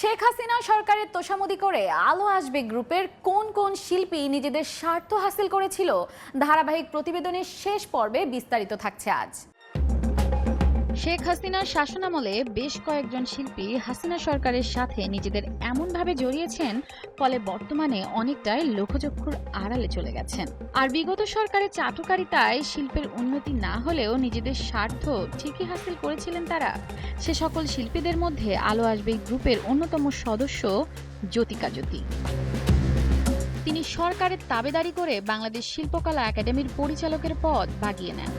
শেখ হাসিনা সরকারের তোষামোদি করে আলো আসবে গ্রুপের কোন কোন শিল্পী নিজেদের স্বার্থ হাসিল করেছিল? ধারাবাহিক প্রতিবেদনের শেষ পর্বে বিস্তারিত থাকছে আজ। শেখ হাসিনার শাসনামলে বেশ কয়েকজন শিল্পী হাসিনা সরকারের সাথে নিজেদের এমনভাবে জড়িয়েছেন, ফলে বর্তমানে অনেকটাই লোকচক্ষুর আড়ালে চলে গেছেন। আর বিগত সরকারের চাটুকারিতায় শিল্পের উন্নতি না হলেও নিজেদের স্বার্থ ঠিকই হাসিল করেছিলেন তারা। সে সকল শিল্পীদের মধ্যে আলো আসবে গ্রুপের অন্যতম সদস্য জ্যোতিকা জ্যোতি। তিনি সরকারের তাবেদারি করে বাংলাদেশ শিল্পকলা একাডেমির পরিচালকের পদ বাগিয়ে নেন।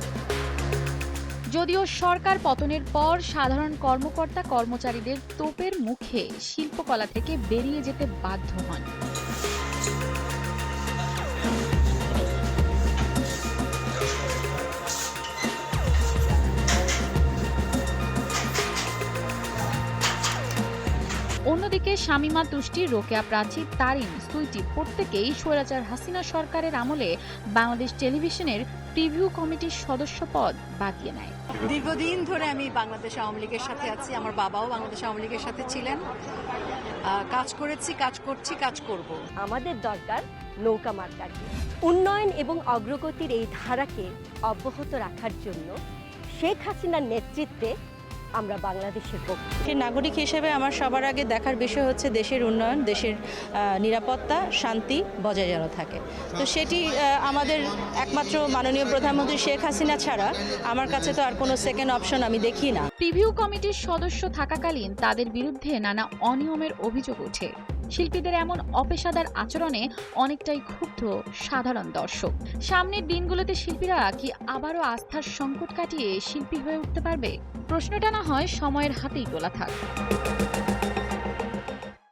যদিও সরকার পতনের পর সাধারণ কর্মকর্তা কর্মচারীদের তোপের মুখে শিল্পকলা থেকে বেরিয়ে যেতে বাধ্য হন। অন্যদিকে শামিমা তুষ্টি রোকেয়া প্রাচী তারিন সুইটি প্রত্যেকেই স্বৈরাচার হাসিনা সরকারের আমলে বাংলাদেশ টেলিভিশনের প্রিভিউ কমিটির সদস্য পদ বাগিয়ে নেয়। দীর্ঘদিন ধরে আমি বাংলাদেশ আওয়ামী লীগের সাথে আছি আমার বাবাও বাংলাদেশ আওয়ামী লীগের সাথে ছিলেন। কাজ করেছি কাজ করছি কাজ করব। আমাদের দরকার নৌকা মার্কাকে উন্নয়ন এবং অগ্রগতির এই ধারাকে অব্যাহত রাখার জন্য শেখ হাসিনার নেতৃত্বে আমরা বাংলাদেশের পক্ষে। নাগরিক হিসেবে আমার সবার আগে দেখার বিষয় হচ্ছে দেশের উন্নয়ন দেশের নিরাপত্তা শান্তি বজায় যেন থাকে। তো সেটি আমাদের একমাত্র মাননীয় প্রধানমন্ত্রী শেখ হাসিনা ছাড়া আমার কাছে তো আর কোনো সেকেন্ড অপশন আমি দেখি না। প্রিভিউ কমিটির সদস্য থাকাকালীন তাদের বিরুদ্ধে নানা অনিয়মের অভিযোগ ওঠে। শিল্পীদের এমন অপেশাদার আচরণে অনেকটাই ক্ষুব্ধ সাধারণ দর্শক। সামনের দিনগুলোতে শিল্পীরা কি আবারও আস্থার সংকট কাটিয়ে শিল্পী হয়ে উঠতে পারবে? প্রশ্নটা না হয় সময়ের হাতেই গোলা থাক।